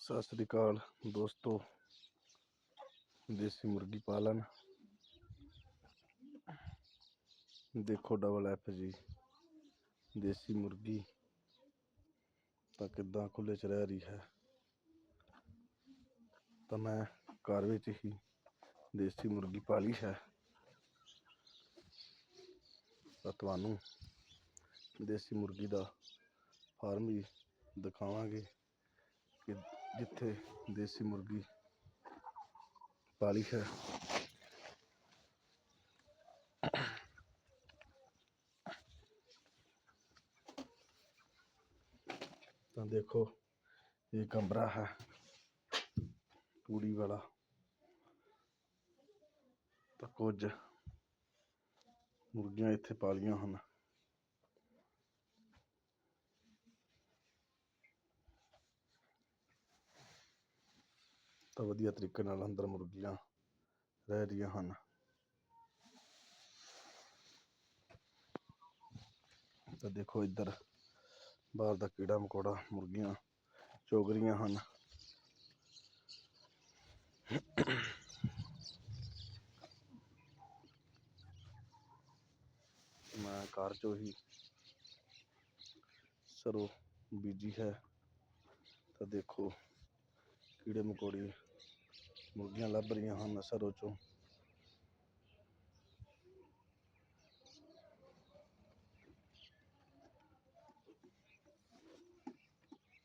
ਸਤਿ ਸ੍ਰੀ ਅਕਾਲ ਦੋਸਤੋ, ਦੇਸੀ ਮੁਰਗੀ ਪਾਲਣ। ਦੇਖੋ ਡਬਲ ਐਫ ਜੀ, ਦੇਸੀ ਮੁਰਗੀ ਤਾਂ ਕਿੱਦਾਂ ਖੁੱਲੇ ਚ ਰਹਿ ਰਹੀ ਹੈ। ਤਾਂ ਮੈਂ ਘਰ ਵਿੱਚ ਹੀ ਦੇਸੀ ਮੁਰਗੀ ਪਾਲੀ ਹੈ। ਤਾਂ ਤੁਹਾਨੂੰ ਦੇਸੀ ਮੁਰਗੀ ਦਾ ਫਾਰਮ ਵੀ ਦਿਖਾਵਾਂਗੇ ਕਿ ਜਿੱਥੇ ਦੇਸੀ ਮੁਰਗੀ ਪਾਲੀ ਹੈ। ਤਾਂ ਦੇਖੋ, ਇਹ ਕਮਰਾ ਹੈ। ਤੂੜੀ ਵਾਲਾ। ਤਾਂ ਕੁਝ ਮੁਰਗੀਆਂ ਇੱਥੇ ਪਾਲੀਆਂ ਹਨ। ਤਾਂ ਵਧੀਆ ਤਰੀਕੇ ਨਾਲ ਅੰਦਰ ਮੁਰਗੀਆਂ ਰਹਿ ਰਹੀਆਂ ਹਨ। ਤਾਂ ਦੇਖੋ ਇੱਧਰ ਬਾਹਰ ਦਾ ਕੀੜਾ ਮਕੌੜਾ ਮੁਰਗੀਆਂ ਚੋਗ ਰਹੀਆਂ ਹਨ। ਮੈਂ ਘਰ ਚੋਂ ਹੀ ਸਰੋਂ ਬੀਜੀ ਹੈ। ਤਾਂ ਦੇਖੋ ਕੀੜੇ ਮਕੌੜੇ ਮੁਰਗੀਆਂ ਲੱਭ ਰਹੀਆਂ ਹਨ ਸਰੋਂ ਚੋਂ।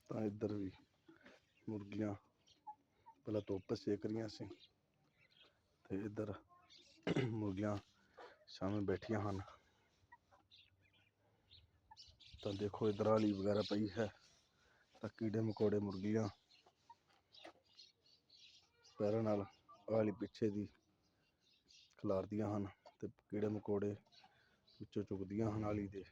ਤਾਂ ਇੱਧਰ ਵੀ ਮੁਰਗੀਆਂ ਪਹਿਲਾਂ ਧੁੱਪ ਸੇਕ ਰਹੀਆਂ ਸੀ ਤੇ ਇੱਧਰ ਮੁਰਗੀਆਂ ਸਾਹਮਣੇ ਬੈਠੀਆਂ ਹਨ। ਤਾਂ ਦੇਖੋ ਇੱਧਰ ਆਲੀ ਵਗੈਰਾ ਪਈ ਹੈ ਤਾਂ ਕੀੜੇ ਮਕੌੜੇ ਮੁਰਗੀਆਂ ਪੈਰਾਂ ਨਾਲ ਆਲੀ ਪਿੱਛੇ ਦੀ ਖਿਲਾਰਦੀਆਂ ਹਨ ਤੇ ਕੀੜੇ ਮਕੌੜੇ ਵਿੱਚੋਂ ਚੁਗਦੀਆਂ ਹਨ ਆਲੀ ਦੇ।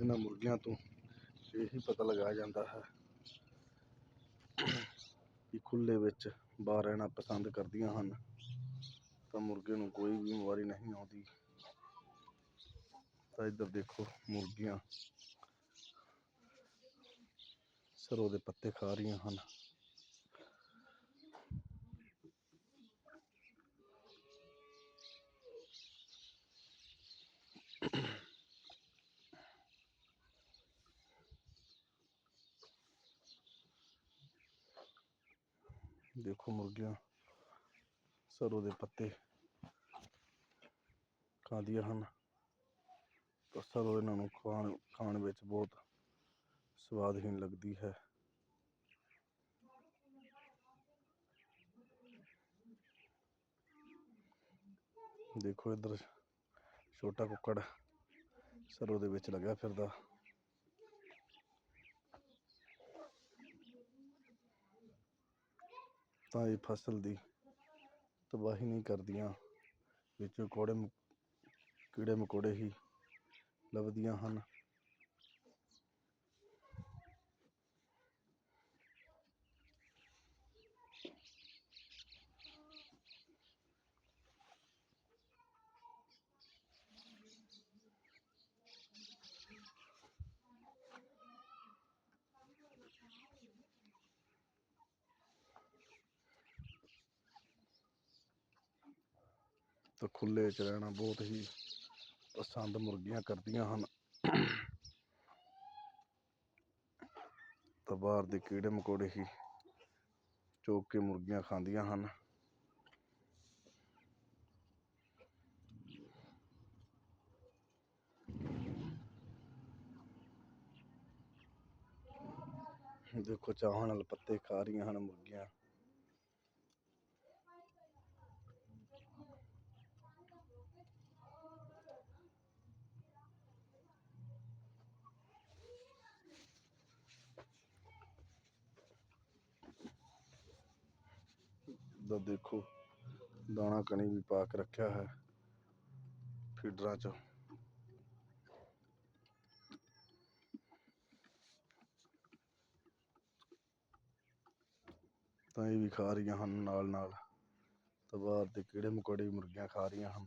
ਇਹਨਾਂ ਮੁਰਗੀਆਂ ਤੋਂ ਇਹੀ ਪਤਾ ਲਗਾਇਆ ਜਾਂਦਾ ਹੈ ਕਿ ਖੁੱਲੇ ਵਿੱਚ ਬਾਹਰ ਰਹਿਣਾ ਪਸੰਦ ਕਰਦੀਆਂ ਹਨ ਤਾਂ ਮੁਰਗੇ ਨੂੰ ਕੋਈ ਵੀ ਬਿਮਾਰੀ ਨਹੀਂ ਆਉਂਦੀ। ਤਾਂ ਇੱਧਰ ਦੇਖੋ ਮੁਰਗੀਆਂ। ਸਰੋਂ ਦੇ ਪੱਤੇ ਖਾ ਰਹੀਆਂ ਹਨ। ਦੇਖੋ ਮੁਰਗੀਆਂ। ਸਰੋਂ ਦੇ ਪੱਤੇ ਖਾਂਦੀਆਂ ਹਨ। ਤਾਂ ਸਰੋਂ ਇਹਨਾਂ ਨੂੰ ਖਾਣ ਖਾਣ ਵਿੱਚ ਬਹੁਤ ਸਵਾਦਹੀਨ ਲੱਗਦੀ ਹੈ। ਦੇਖੋ ਇੱਧਰ ਛੋਟਾ ਕੁੱਕੜ ਸਰੋਂ ਦੇ ਵਿੱਚ ਲੱਗਿਆ ਫਿਰਦਾ। ਤਾਂ ਇਹ ਫਸਲ ਦੀ ਤਬਾਹੀ ਨਹੀਂ ਕਰਦੀਆਂ। ਵਿੱਚੋਂ ਕੋੜੇ ਮ- ਕੀੜੇ ਮਕੌੜੇ ਹੀ ਲੱਭਦੀਆਂ ਹਨ। ਤਾਂ ਖੁੱਲੇ 'ਚ ਰਹਿਣਾ ਬਹੁਤ ਹੀ ਪਸੰਦ ਮੁਰਗੀਆਂ ਕਰਦੀਆਂ ਹਨ। ਤਾਂ ਬਾਹਰ ਦੇ ਕੀੜੇ ਮਕੌੜੇ ਹੀ ਚੋਗ ਕੇ ਮੁਰਗੀਆਂ ਖਾਂਦੀਆਂ ਹਨ। ਦੇਖੋ ਚਾਹਾਂ ਨਾਲ ਪੱਤੇ ਖਾ ਰਹੀਆਂ ਹਨ ਮੁਰਗੀਆਂ। ਦਾ ਦੇਖੋ, ਦਾਣਾ ਕਣੀ ਵੀ ਪਾ ਕੇ ਰੱਖਿਆ ਹੈ ਫੀਡਰਾਂ 'ਚ। ਤਾਂ ਇਹ ਵੀ ਖਾ ਰਹੀਆਂ ਹਨ ਨਾਲ ਨਾਲ ਤੇ ਬਾਹਰ ਦੇ ਕੀੜੇ ਮਕੌੜੇ ਵੀ ਮੁਰਗੀਆਂ ਖਾ ਰਹੀਆਂ ਹਨ।